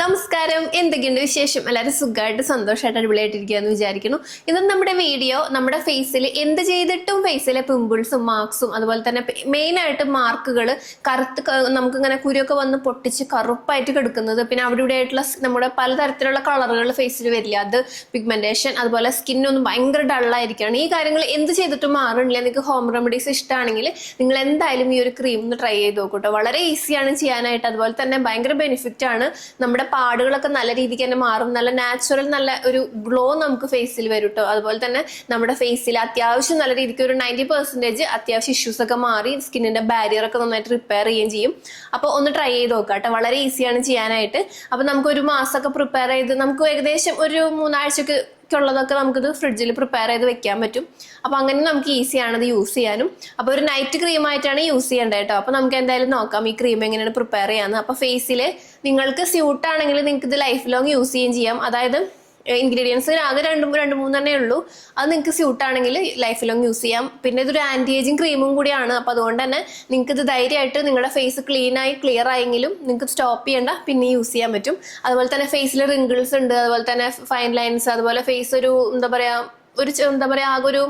നമസ്കാരം. എന്തൊക്കെയുണ്ട് വിശേഷം? എല്ലാവരും സുഖമായിട്ട് സന്തോഷമായിട്ട് അടിപൊളിയായിട്ടിരിക്കുക എന്ന് വിചാരിക്കുന്നു. ഇന്ന് നമ്മുടെ വീഡിയോ നമ്മുടെ ഫേസിൽ എന്ത് ചെയ്തിട്ടും ഫേസിലെ പിമ്പിൾസും മാർക്സും അതുപോലെ തന്നെ മെയിനായിട്ട് മാർക്കുകൾ കറുത്ത് നമുക്ക് ഇങ്ങനെ കുരുവൊക്കെ വന്ന് പൊട്ടിച്ച് കറുപ്പായിട്ട് കിടക്കുന്നത്. പിന്നെ അവിടെ ഇവിടെ ആയിട്ടുള്ള നമ്മുടെ പലതരത്തിലുള്ള കളറുകൾ ഫേസിൽ വരില്ല. അത് പിഗ്മെന്റേഷൻ അതുപോലെ സ്കിന്നൊന്നും ഭയങ്കര ഡള്ളായിരിക്കുകയാണ് ഈ കാര്യങ്ങൾ എന്ത് ചെയ്തിട്ടും മാറുന്നില്ല. നിങ്ങൾക്ക് ഹോം റെമഡീസ് ഇഷ്ടമാണെങ്കിൽ നിങ്ങൾ എന്തായാലും ഈ ഒരു ക്രീം ഒന്ന് ട്രൈ ചെയ്ത് നോക്കൂട്ടോ വളരെ ഈസിയാണ് ചെയ്യാനായിട്ട്. അതുപോലെ തന്നെ ഭയങ്കര ബെനിഫിറ്റ് ആണ് നമ്മുടെ പാടുകളൊക്കെ നല്ല രീതിക്ക് തന്നെ മാറും. നല്ല നാച്ചുറൽ നല്ല ഒരു ഗ്ലോ നമുക്ക് ഫേസിൽ വരും കേട്ടോ അതുപോലെ തന്നെ നമ്മുടെ ഫേസിൽ അത്യാവശ്യം നല്ല രീതിക്ക് ഒരു നയന്റി പെർസെന്റേജ് അത്യാവശ്യം ഇഷ്യൂസ് ഒക്കെ മാറി സ്കിന്നിന്റെ ബാരിയർ ഒക്കെ നന്നായിട്ട് റിപ്പയർ ചെയ്യുകയും ചെയ്യും. അപ്പോൾ ഒന്ന് ട്രൈ ചെയ്ത് നോക്കാം കേട്ടോ വളരെ ഈസിയാണ് ചെയ്യാനായിട്ട്. അപ്പോൾ നമുക്ക് ഒരു മാസമൊക്കെ പ്രിപ്പയർ ചെയ്ത് നമുക്ക് ഏകദേശം ഒരു മൂന്നാഴ്ചക്ക് ഉള്ളതൊക്കെ നമുക്കിത് ഫ്രിഡ്ജിൽ പ്രിപ്പയർ ചെയ്ത് വെക്കാൻ പറ്റും. അപ്പോൾ അങ്ങനെ നമുക്ക് ഈസിയാണ് ഇത് യൂസ് ചെയ്യാനും. അപ്പോൾ ഒരു നൈറ്റ് ക്രീം ആയിട്ടാണ് യൂസ് ചെയ്യേണ്ടത് കേട്ടോ. അപ്പോൾ നമുക്ക് എന്തായാലും നോക്കാം ഈ ക്രീം എങ്ങനെയാണ് പ്രിപ്പയർ ചെയ്യാമെന്ന് അപ്പോൾ ഫേസിൽ നിങ്ങൾക്ക് സ്യൂട്ടാണെങ്കിൽ നിങ്ങൾക്ക് ഇത് ലൈഫ് ലോങ് യൂസ് ചെയ്യുകയും ചെയ്യാം. അതായത് ഇൻഗ്രീഡിയൻസ് ആകെ രണ്ട് രണ്ട് മൂന്നെണ്ണേ ഉള്ളൂ. അത് നിങ്ങൾക്ക് സ്യൂട്ട് ആണെങ്കിൽ ലൈഫ് ലോങ് യൂസ് ചെയ്യാം. പിന്നെ ഇതൊരു ആന്റി ഏജിങ് ക്രീമും കൂടിയാണ്. അപ്പോൾ അതുകൊണ്ട് തന്നെ നിങ്ങൾക്ക് ഇത് ധൈര്യമായിട്ട് നിങ്ങളുടെ ഫേസ് ക്ലീൻ ആയി ക്ലിയർ ആയെങ്കിലും നിങ്ങൾക്ക് സ്റ്റോപ്പ് ചെയ്യേണ്ട. പിന്നെ യൂസ് ചെയ്യാൻ പറ്റും. അതുപോലെ തന്നെ ഫേസിൽ റിങ്കിൾസ് ഉണ്ട്. അതുപോലെ തന്നെ ഫൈൻ ലൈൻസ് അതുപോലെ ഫേസ് ഒരു എന്താ പറയാ ഒരു എന്താ പറയാ ആകെ ഒരു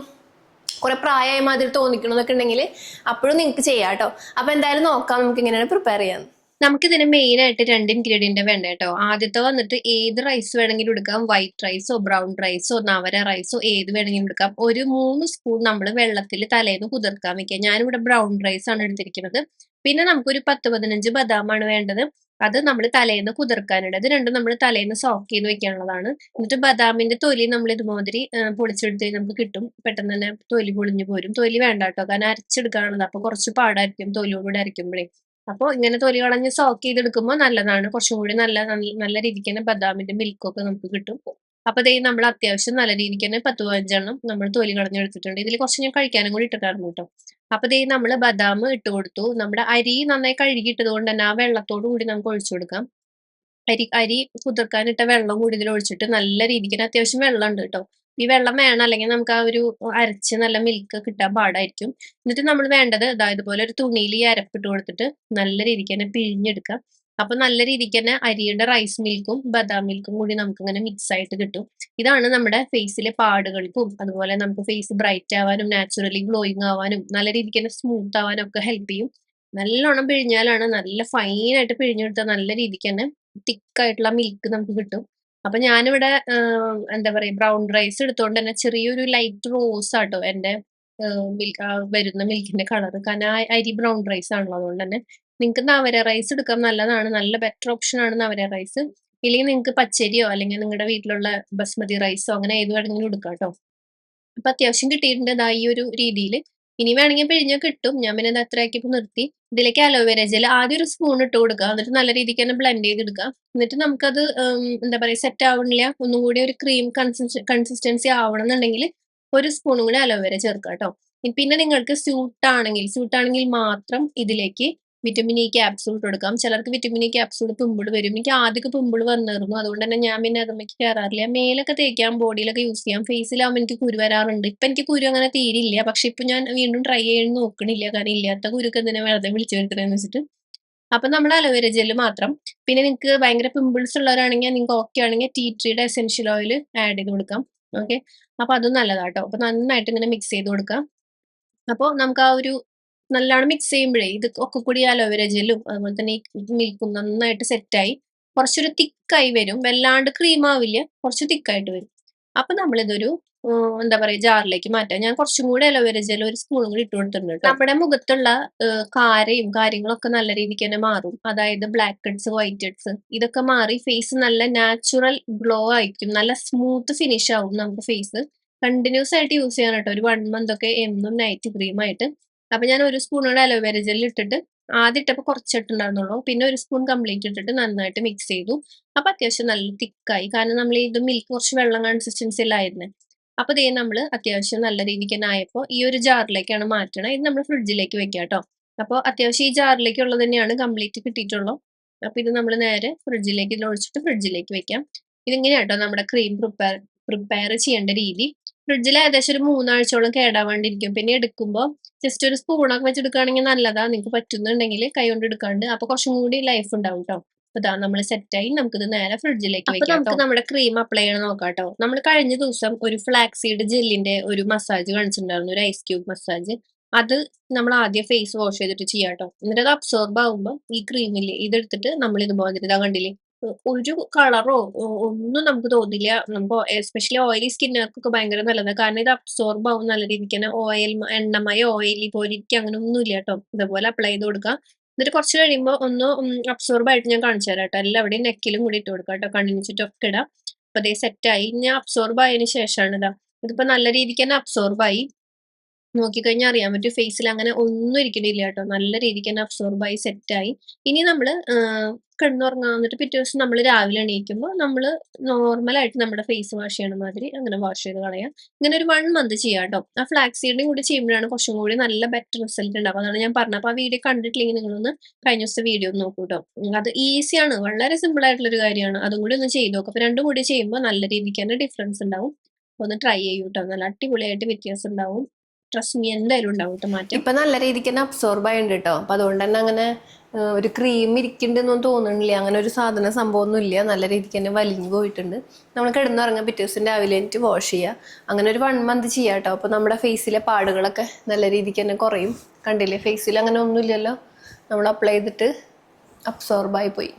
കുറെ പ്രായമായ മാതിരി തോന്നിക്കണമെന്നൊക്കെ ഉണ്ടെങ്കിൽ അപ്പോഴും നിങ്ങൾക്ക് ചെയ്യാം കേട്ടോ അപ്പൊ എന്തായാലും നോക്കാം. നമുക്ക് ഇങ്ങനെയാണ് പ്രിപ്പയർ ചെയ്യാൻ നമുക്കിതിന് മെയിൻ ആയിട്ട് രണ്ട് ഇൻഗ്രീഡിയന്റ് വേണ്ട കേട്ടോ ആദ്യത്തെ വന്നിട്ട് ഏത് റൈസ് വേണമെങ്കിലും എടുക്കാം. വൈറ്റ് റൈസോ ബ്രൗൺ റൈസോ നവര റൈസോ ഏത് വേണമെങ്കിലും എടുക്കാം. ഒരു മൂന്ന് സ്പൂൺ നമ്മൾ വെള്ളത്തിൽ തലേന്ന് കുതിർക്കാൻ വെക്കുക. ഞാനിവിടെ ബ്രൗൺ റൈസ് ആണ് എടുത്തിരിക്കുന്നത്. പിന്നെ നമുക്കൊരു പത്ത് പതിനഞ്ച് ബദാമാണ് വേണ്ടത്. അത് നമ്മൾ തലേന്ന് കുതിർക്കാനുണ്ട് ഇത് രണ്ടും നമ്മൾ തലേന്ന് സോക്ക് ചെയ്ത് വെക്കാനുള്ളതാണ്. എന്നിട്ട് ബദാമിന്റെ തൊലി നമ്മൾ ഇതുമാതിരി പൊളിച്ചെടുത്ത് നമുക്ക് കിട്ടും. പെട്ടെന്ന് തന്നെ തൊലി പൊളിഞ്ഞു പോരും. തൊലി വേണ്ട കേട്ടോ കാരണം അരച്ചെടുക്കാനുള്ളത്. അപ്പൊ കുറച്ച് പാടായിരിക്കും തൊലിയോടുകൂടി അരയ്ക്കുമ്പോഴേ. അപ്പോൾ ഇങ്ങനെ തൊലി കളഞ്ഞ് സോക്ക് ചെയ്തെടുക്കുമ്പോൾ നല്ലതാണ്. കുറച്ചും കൂടി നല്ല നല്ല- രീതിക്ക് തന്നെ ബദാമിന്റെ മിൽക്കൊക്കെ നമുക്ക് കിട്ടും. അപ്പൊ ദേ നമ്മൾ അത്യാവശ്യം നല്ല രീതിക്ക് തന്നെ പത്ത് പതിനഞ്ചെണ്ണം നമ്മൾ തൊലി കളഞ്ഞെടുത്തിട്ടുണ്ട്. ഇതിൽ കുറച്ച് ഞാൻ കഴിക്കാനും കൂടി ഇട്ടിട്ടായിരുന്നു കേട്ടോ. അപ്പൊ ദേ നമ്മൾ ബദാം ഇട്ട് കൊടുത്തു. നമ്മുടെ അരി നന്നായി കഴുകിയിട്ടത് കൊണ്ട് തന്നെ ആ വെള്ളത്തോടു കൂടി നമുക്ക് ഒഴിച്ചു കൊടുക്കാം. അരി അരി കുതിർക്കാനിട്ട വെള്ളം കൂടി ഇതിൽ ഒഴിച്ചിട്ട് നല്ല രീതിക്ക് തന്നെ അത്യാവശ്യം വെള്ളം ഉണ്ട് കേട്ടോ. ഈ വെള്ളം വേണം അല്ലെങ്കിൽ നമുക്ക് ആ ഒരു അരച്ച് നല്ല മിൽക്ക് കിട്ടാൻ പാടായിരിക്കും. എന്നിട്ട് നമ്മൾ വേണ്ടത് ഇതാ ഇതുപോലെ ഒരു തുണിയിൽ ഈ അരപ്പിട്ട് കൊടുത്തിട്ട് നല്ല രീതിക്ക് തന്നെ പിഴിഞ്ഞെടുക്കാം. അപ്പൊ നല്ല രീതിക്ക് തന്നെ അരിയുടെ റൈസ് മിൽക്കും ബദാം മിൽക്കും കൂടി നമുക്ക് ഇങ്ങനെ മിക്സ് ആയിട്ട് കിട്ടും. ഇതാണ് നമ്മുടെ ഫേസിലെ പാടുകൾക്കും അതുപോലെ നമുക്ക് ഫേസ് ബ്രൈറ്റ് ആവാനും നാച്ചുറലി ഗ്ലോയിങ് ആവാനും നല്ല രീതിക്ക് തന്നെ സ്മൂത്ത് ആവാനും ഒക്കെ ഹെൽപ്പ് ചെയ്യും. നല്ലോണം പിഴിഞ്ഞാലാണ് നല്ല ഫൈൻ ആയിട്ട് പിഴിഞ്ഞെടുത്താൽ നല്ല രീതിക്ക് തന്നെ തിക്കായിട്ടുള്ള മിൽക്ക് നമുക്ക് കിട്ടും. അപ്പൊ ഞാനിവിടെ എന്താ പറയാ ബ്രൗൺ റൈസ് എടുത്തോണ്ട് തന്നെ ചെറിയൊരു ലൈറ്റ് റോസ് ആട്ടോ എന്റെ മിൽക്ക് വരുന്ന മിൽക്കിന്റെ കളർ കാരണം അരി ബ്രൗൺ റൈസ് ആണല്ലോ അതുകൊണ്ട് തന്നെ നിങ്ങൾക്ക് നവര റൈസ് എടുക്കാം നല്ലതാണ് നല്ല ബെറ്റർ ഓപ്ഷൻ ആണ് നവര റൈസ് ഇല്ലെങ്കിൽ നിങ്ങൾക്ക് പച്ചരിയോ അല്ലെങ്കിൽ നിങ്ങളുടെ വീട്ടിലുള്ള ബസ്മതി റൈസോ അങ്ങനെ ഏത് വേണമെങ്കിലും എടുക്കാം കേട്ടോ അപ്പൊ അത്യാവശ്യം കിട്ടിയിട്ടുണ്ട് ഈ ഒരു രീതിയിൽ ഇനി വേണമെങ്കിൽ പിഴിഞ്ഞ കിട്ടും. ഞാൻ പിന്നെ ഇത് അത്രയാക്കിയപ്പോൾ നിർത്തി. ഇതിലേക്ക് അലോവേര ജെൽ ആദ്യം ഒരു സ്പൂൺ ഇട്ട് കൊടുക്കുക. എന്നിട്ട് നല്ല രീതിക്ക് തന്നെ ബ്ലെൻഡ് ചെയ്തെടുക്കുക. എന്നിട്ട് നമുക്കത് എന്താ പറയുക സെറ്റ് ആവണില്ല. ഒന്നും കൂടി ഒരു ക്രീം കൺസിസ്റ്റൻസി ആവണം എന്നുണ്ടെങ്കിൽ ഒരു സ്പൂണും കൂടി അലോവേര ചേർക്കുക കേട്ടോ. പിന്നെ നിങ്ങൾക്ക് സ്യൂട്ട് ആണെങ്കിൽ ആണെങ്കിൽ മാത്രം ഇതിലേക്ക് വിറ്റമിൻ ഇ ക്യാപ്സൂൾ കൊടുക്കാം. ചിലർക്ക് വിറ്റമിൻ ഇ ക്യാപ്സൂൾ പിമ്പിൾ വരും. എനിക്ക് ആദ്യമൊക്കെ പിമ്പിൾ വന്നിരുന്നു. അതുകൊണ്ട് തന്നെ ഞാൻ പിന്നെ അതമ്മയ്ക്ക് കയറാറില്ല മേലൊക്കെ തേക്കാം ബോഡിയിലൊക്കെ യൂസ് ചെയ്യാം. ഫേസിലാവുമ്പോൾ എനിക്ക് കുരു വരാറുണ്ട്. ഇപ്പൊ എനിക്ക് കുരു അങ്ങനെ തീരില്ല. പക്ഷെ ഇപ്പൊ ഞാൻ വീണ്ടും ട്രൈ ചെയ്യാൻ നോക്കണില്ല. കാരണം ഇല്ലാത്ത കുരുക്ക് എന്തിനാ വെറുതെ വിളിച്ചു വരുത്തണമെന്ന് വെച്ചിട്ട്. അപ്പൊ നമ്മൾ അലോവേര ജെല്ല് മാത്രം. പിന്നെ നിങ്ങൾക്ക് ഭയങ്കര പിമ്പിൾസ് ഉള്ളവരാണെങ്കിൽ നിങ്ങൾക്ക് ഓക്കെ ആണെങ്കിൽ ടീ ട്രീയുടെ എസെൻഷ്യൽ ഓയിൽ ആഡ് ചെയ്ത് കൊടുക്കാം. ഓക്കെ അപ്പൊ അതും നല്ലതാട്ടോ. അപ്പൊ നന്നായിട്ട് ഇങ്ങനെ മിക്സ് ചെയ്ത് കൊടുക്കാം. അപ്പോൾ നമുക്ക് ആ ഒരു നല്ലോണം മിക്സ് ചെയ്യുമ്പോഴേ ഇത് ഒക്കെ കൂടി അലോവേര ജെല്ലും അതുപോലെ തന്നെ മിൽക്കും നന്നായിട്ട് സെറ്റായി കുറച്ചൊരു തിക്കായി വരും. വല്ലാണ്ട് ക്രീം ആവില്ല കുറച്ച് തിക്കായിട്ട് വരും. അപ്പൊ നമ്മളിതൊരു എന്താ പറയാ ജാറിലേക്ക് മാറ്റാം. ഞാൻ കുറച്ചും കൂടി അലോവേര ജെൽ ഒരു സ്പൂണും കൂടി ഇട്ട് കൊടുത്തിട്ടുണ്ട്. നമ്മുടെ മുഖത്തുള്ള കാരയും കാര്യങ്ങളൊക്കെ നല്ല രീതിക്ക് തന്നെ മാറും. അതായത് ബ്ലാക്ക് ഹെഡ്സ് വൈറ്റ് ഹെഡ്സ് ഇതൊക്കെ മാറി ഫേസ് നല്ല നാച്ചുറൽ ഗ്ലോ ആയിരിക്കും. നല്ല സ്മൂത്ത് ഫിനിഷ് ആവും നമുക്ക് ഫേസ് കണ്ടിന്യൂസ് ആയിട്ട് യൂസ് ചെയ്യാൻ കേട്ടോ ഒരു വൺ മന്ത് ഒക്കെ എന്നും നൈറ്റ് ക്രീം ആയിട്ട് അപ്പൊ ഞാൻ ഒരു സ്പൂണോടെ അലോവേര ജെല്ലിൽ ഇട്ടിട്ട് ആദ്യം ഇട്ടപ്പോൾ കുറച്ചിട്ടുണ്ടായിരുന്നുള്ളൂ പിന്നെ ഒരു സ്പൂൺ കംപ്ലീറ്റ് ഇട്ടിട്ട് നന്നായിട്ട് മിക്സ് ചെയ്തു. അപ്പൊ അത്യാവശ്യം നല്ല തിക്കായി. കാരണം നമ്മൾ ഇത് മിൽക്ക് കുറച്ച് വെള്ളം കൺസിസ്റ്റൻസി ഇല്ലായിരുന്നു അപ്പൊ ദേ നമ്മൾ അത്യാവശ്യം നല്ല രീതിക്ക് തന്നെ ആയപ്പോൾ ഈ ഒരു ജാറിലേക്കാണ് മാറ്റണം. ഇത് നമ്മൾ ഫ്രിഡ്ജിലേക്ക് വെക്കാം കേട്ടോ അപ്പോൾ അത്യാവശ്യം ഈ ജാറിലേക്കുള്ളത് തന്നെയാണ് കംപ്ലീറ്റ് കിട്ടിയിട്ടുള്ളൂ. അപ്പൊ ഇത് നമ്മൾ നേരെ ഫ്രിഡ്ജിലേക്ക് ഇതിൽ ഒഴിച്ചിട്ട് ഫ്രിഡ്ജിലേക്ക് വെക്കാം. ഇതിങ്ങനെയാട്ടോ നമ്മുടെ ക്രീം പ്രിപ്പയർ പ്രിപ്പയർ ചെയ്യേണ്ട രീതി. ഫ്രിഡ്ജിൽ ഏകദേശം ഒരു മൂന്നാഴ്ചയോളം കേടാൻ വേണ്ടി ഇരിക്കും പിന്നെ എടുക്കുമ്പോൾ ജസ്റ്റ് ഒരു സ്പൂണൊക്കെ വെച്ചെടുക്കുകയാണെങ്കിൽ നല്ലതാ. നിങ്ങൾക്ക് പറ്റുന്നുണ്ടെങ്കിൽ കൈ കൊണ്ട് എടുക്കാണ്ട്. അപ്പൊ കുറച്ചും കൂടി ലൈഫ് ഉണ്ടാവും കേട്ടോ അപ്പൊ ഇതാ നമ്മൾ സെറ്റായി നമുക്കിത് നേരെ ഫ്രിഡ്ജിലേക്ക് വെക്കാം നമുക്ക് നമ്മുടെ ക്രീം അപ്ലൈ ചെയ്യണം നോക്കാം കേട്ടോ നമ്മൾ കഴിഞ്ഞ ദിവസം ഒരു ഫ്ലാക്സീഡ് ജെല്ലിന്റെ ഒരു മസാജ് കാണിച്ചിട്ടുണ്ടായിരുന്നു. ഒരു ഐസ് ക്യൂബ് മസാജ് അത് നമ്മൾ ആദ്യം ഫേസ് വാഷ് ചെയ്തിട്ട് ചെയ്യാം കേട്ടോ എന്നിട്ട് അത് അബ്സോർബ് ആവുമ്പോൾ ഈ ക്രീമില്ലേ ഇതെടുത്തിട്ട് നമ്മൾ ഇതുപോലെ ഇതാ കണ്ടില്ലേ? ഒരു കളറോ ഒന്നും നമുക്ക് തോന്നില്ല. നമുക്ക് എസ്പെഷ്യലി ഓയിലി സ്കിന്നുകാർക്കൊക്കെ ഭയങ്കര നല്ലതാണ് കാരണം ഇത് അബ്സോർബ് ആവും നല്ല രീതിക്ക് തന്നെ. ഓയിൽ എണ്ണമയ ഓയിലി പോലിരിക്കുക അങ്ങനെ ഒന്നും ഇല്ല കേട്ടോ. ഇതുപോലെ അപ്ലൈ ചെയ്ത് കൊടുക്കുക. എന്നിട്ട് കുറച്ച് കഴിയുമ്പോൾ ഒന്ന് അബ്സോർബ് ആയിട്ട് ഞാൻ കാണിച്ചു തരാം കേട്ടോ. എല്ലാവിടെയും നെക്കിലും കൂടി ഇട്ട് കൊടുക്കാം കേട്ടോ. കണ്ണിന് ചുറ്റൊക്കെ ഇടാം. അപ്പൊ അതേ സെറ്റായി ഞാൻ അബ്സോർബ് ആയതിനു ശേഷമാണ് ഇതാ. ഇതിപ്പോ നല്ല രീതിക്ക് തന്നെ അബ്സോർബ് ആയി. നോക്കിക്കഴിഞ്ഞാൽ അറിയാൻ പറ്റും. ഫേസിൽ അങ്ങനെ ഒന്നും ഇരിക്കണില്ല കേട്ടോ. നല്ല രീതിക്ക് തന്നെ അബ്സോർബായി സെറ്റായി ഇനി നമ്മൾ കിടന്നുറങ്ങാൻ വന്നിട്ട് പിറ്റേ ദിവസം നമ്മൾ രാവിലെ എണീക്കുമ്പോൾ നമ്മൾ നോർമലായിട്ട് നമ്മുടെ ഫേസ് വാഷ് ചെയ്യണ മാതിരി അങ്ങനെ വാഷ് ചെയ്ത് കളയാം. ഇങ്ങനെ ഒരു വൺ മന്ത് ചെയ്യാം കേട്ടോ. ആ ഫ്ലാക്സ് സീഡിനും കൂടി ചെയ്യുമ്പോഴാണ് കുറച്ചും കൂടി നല്ല ബെറ്റർ റിസൾട്ട് ഉണ്ടാവും അതാണ് ഞാൻ പറഞ്ഞത്. അപ്പോൾ ആ വീഡിയോ കണ്ടിട്ടില്ലെങ്കിൽ നിങ്ങളൊന്ന് കഴിഞ്ഞ ദിവസത്തെ വീഡിയോ ഒന്ന് നോക്കൂ കേട്ടോ. അത് ഈസിയാണ് വളരെ സിമ്പിൾ ആയിട്ടുള്ള ഒരു കാര്യമാണ്. അതും കൂടി ഒന്ന് ചെയ്ത് നോക്കാം. അപ്പോൾ രണ്ടും കൂടി ചെയ്യുമ്പോൾ നല്ല രീതിക്ക് തന്നെ ഡിഫറൻസ് ഉണ്ടാവും. ഒന്ന് ട്രൈ ചെയ്യൂട്ടോ നല്ല അടിപൊളിയായിട്ട് വ്യത്യാസം ഉണ്ടാവും. മീ എന്തായാലും ഉണ്ടാവും മാറ്റം. ഇപ്പൊ നല്ല രീതിക്ക് തന്നെ അബ്സോർബ് ആയിട്ടുണ്ട് കേട്ടോ അപ്പൊ അതുകൊണ്ട് തന്നെ അങ്ങനെ ഒരു ക്രീം ഇരിക്കുന്നുണ്ടെന്നൊന്നും തോന്നുന്നില്ല. അങ്ങനെ ഒരു സാധന സംഭവമൊന്നും ഇല്ല നല്ല രീതിക്ക് തന്നെ വലിഞ്ഞു പോയിട്ടുണ്ട്. നമ്മൾ കിടന്നുറങ്ങാൻ പിറ്റേ ദിവസം രാവിലെ എനിക്ക് വാഷ് ചെയ്യുക അങ്ങനെ ഒരു വൺ മന്ത് ചെയ്യാം കേട്ടോ അപ്പൊ നമ്മുടെ ഫേസിലെ പാടുകളൊക്കെ നല്ല രീതിക്ക് തന്നെ കുറയും. കണ്ടില്ലേ? ഫേസിൽ അങ്ങനെ ഒന്നുമില്ലല്ലോ. നമ്മൾ അപ്ലൈ ചെയ്തിട്ട് അബ്സോർബായി പോയി.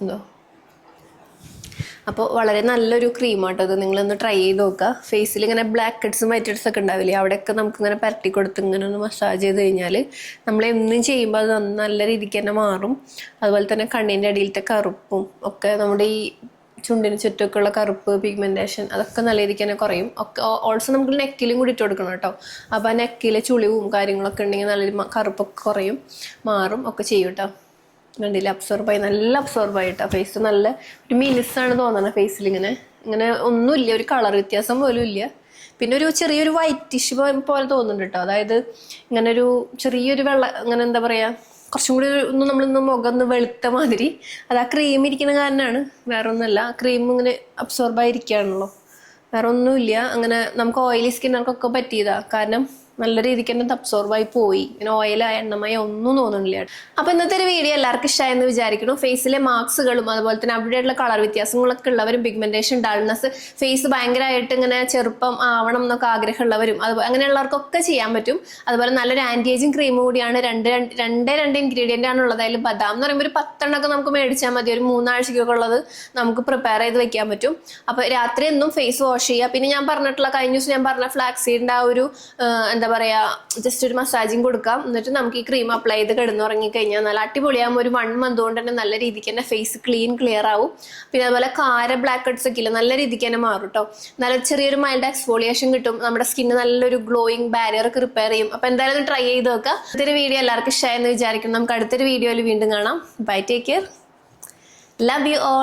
എന്തോ? അപ്പോൾ വളരെ നല്ലൊരു ക്രീമാട്ടോ ഇത്. നിങ്ങളൊന്ന് ട്രൈ ചെയ്ത് നോക്കുക. ഫേസിൽ ഇങ്ങനെ ബ്ലാക്ക് ഹെഡ്സും വൈറ്റ് ഹെഡ്സ് ഒക്കെ ഉണ്ടാവില്ലേ? അവിടെയൊക്കെ നമുക്ക് ഇങ്ങനെ പരട്ടി കൊടുത്ത് ഇങ്ങനെ ഒന്ന് മസാജ് ചെയ്ത് കഴിഞ്ഞാൽ നമ്മൾ എന്നും ചെയ്യുമ്പോൾ അത് നല്ല രീതിക്ക് തന്നെ മാറും. അതുപോലെ തന്നെ കണ്ണിന്റെ അടിയിലത്തെ കറുപ്പും ഒക്കെ നമ്മുടെ ഈ ചുണ്ടിന് ചുറ്റുമൊക്കെയുള്ള കറുപ്പ് പിഗ്മെന്റേഷൻ അതൊക്കെ നല്ല രീതിക്ക് തന്നെ കുറയും. ഒക്കെ ഓൾസോ നമുക്ക് നെക്കിലും കൂടി ഇട്ട് കൊടുക്കണം കേട്ടോ. അപ്പോൾ ആ നെക്കിലെ ചുളിവും കാര്യങ്ങളൊക്കെ ഉണ്ടെങ്കിൽ നല്ല കറുപ്പൊക്കെ കുറയും മാറും ഒക്കെ ചെയ്യും കേട്ടോ. കണ്ടില്ല അബ്സോർബായി നല്ല അബ്സോർബ് കേട്ടോ ഫേസ് നല്ല ഒരു മിനുസാണ് തോന്നണ ഫേസിൽ ഇങ്ങനെ. ഇങ്ങനെ ഒന്നുമില്ല ഒരു കളർ വ്യത്യാസം പോലും ഇല്ല. പിന്നെ ഒരു ചെറിയൊരു വൈറ്റിഷ് പോലെ തോന്നുന്നുണ്ട് കേട്ടോ അതായത് ഇങ്ങനെ ഒരു ചെറിയൊരു വെള്ള ഇങ്ങനെ എന്താ പറയാ കുറച്ചും കൂടി ഒന്ന് നമ്മളൊന്ന് മുഖം ഒന്ന് വെളുത്ത മാതിരി. അത് ആ ക്രീം ഇരിക്കുന്ന കാരണമാണ് വേറെ ഒന്നുമല്ല ക്രീം ഇങ്ങനെ അബ്സോർബായിരിക്കുകയാണല്ലോ വേറെ ഒന്നുമില്ല അങ്ങനെ നമുക്ക് ഓയിലി സ്കിന്നുകൾക്കൊക്കെ പറ്റിയതാ. കാരണം നല്ല രീതിക്ക് തന്നെ അബ്സോർബായി പോയി. ഇങ്ങനെ ഓയിലായ എണ്ണമായി ഒന്നും തോന്നുന്നില്ല അപ്പൊ ഇന്നത്തെ ഒരു വീഡിയോ എല്ലാവർക്കും ഇഷ്ടമായെന്ന് വിചാരിക്കുന്നു. ഫേസിലെ മാർക്സുകളും അതുപോലെ തന്നെ അവിടെയുള്ള കളർ വ്യത്യാസങ്ങളൊക്കെ ഉള്ളവരും പിഗ്മെന്റേഷൻ ഡൾനെസ് ഫേസ് ഭയങ്കരമായിട്ട് ഇങ്ങനെ ചെറുപ്പം ആവണം എന്നൊക്കെ ആഗ്രഹമുള്ളവരും അതുപോലെ അങ്ങനെയുള്ളവർക്കൊക്കെ ചെയ്യാൻ പറ്റും. അതുപോലെ നല്ലൊരു ഏജിങ് ക്രീം കൂടിയാണ് രണ്ട് രണ്ട് രണ്ടേ ഇൻഗ്രീഡിയന്റ് ആണ് ഉള്ളത് അതിൽ ബദാം എന്ന് പറയുമ്പോൾ ഒരു പത്തെണ്ണമൊക്കെ നമുക്ക് മേടിച്ചാൽ മതി. ഒരു മൂന്നാഴ്ചയ്ക്കൊക്കെ ഉള്ളത് നമുക്ക് പ്രിപ്പയർ ചെയ്ത് വെക്കാൻ പറ്റും. അപ്പോൾ രാത്രി എന്നും ഫേസ് വാഷ് ചെയ്യുക. പിന്നെ ഞാൻ പറഞ്ഞിട്ടുള്ള കഴിഞ്ഞ ദിവസം ഞാൻ പറഞ്ഞ ഫ്ലാക്സീഡിന്റെ ആ ഒരു എന്താ പറയുക ജസ്റ്റ് ഒരു മസാജിങ് കൊടുക്കാം. എന്നിട്ട് നമുക്ക് ഈ ക്രീം അപ്ലൈ ചെയ്ത് കിടന്നുറങ്ങി കഴിഞ്ഞാൽ നല്ല അടിപൊളിയാകുമ്പോൾ ഒരു വൺ മന്ത് കൊണ്ട് തന്നെ നല്ല രീതിക്ക് തന്നെ ഫേസ് ക്ലീൻ ക്ലിയർ ആവും. പിന്നെ അതുപോലെ കാര ബ്ലാക്ക് ഹെഡ്സ് ഒക്കെ ഇല്ല നല്ല രീതിക്ക് തന്നെ മാറും കേട്ടോ നല്ല ചെറിയൊരു മൈൽഡ് എക്സ്ഫോളിയേഷൻ കിട്ടും. നമ്മുടെ സ്കിന്ന് നല്ലൊരു ഗ്ലോയിങ് ബാരിയർ ഒക്കെ റിപ്പയർ ചെയ്യും. അപ്പോൾ എന്തായാലും ട്രൈ ചെയ്ത് നോക്കുക ഇതൊരു വീഡിയോ എല്ലാവർക്കും ഇഷ്ടമായെന്ന് വിചാരിക്കുന്നു. നമുക്ക് അടുത്തൊരു വീഡിയോയിൽ വീണ്ടും കാണാം. Bye take care love you all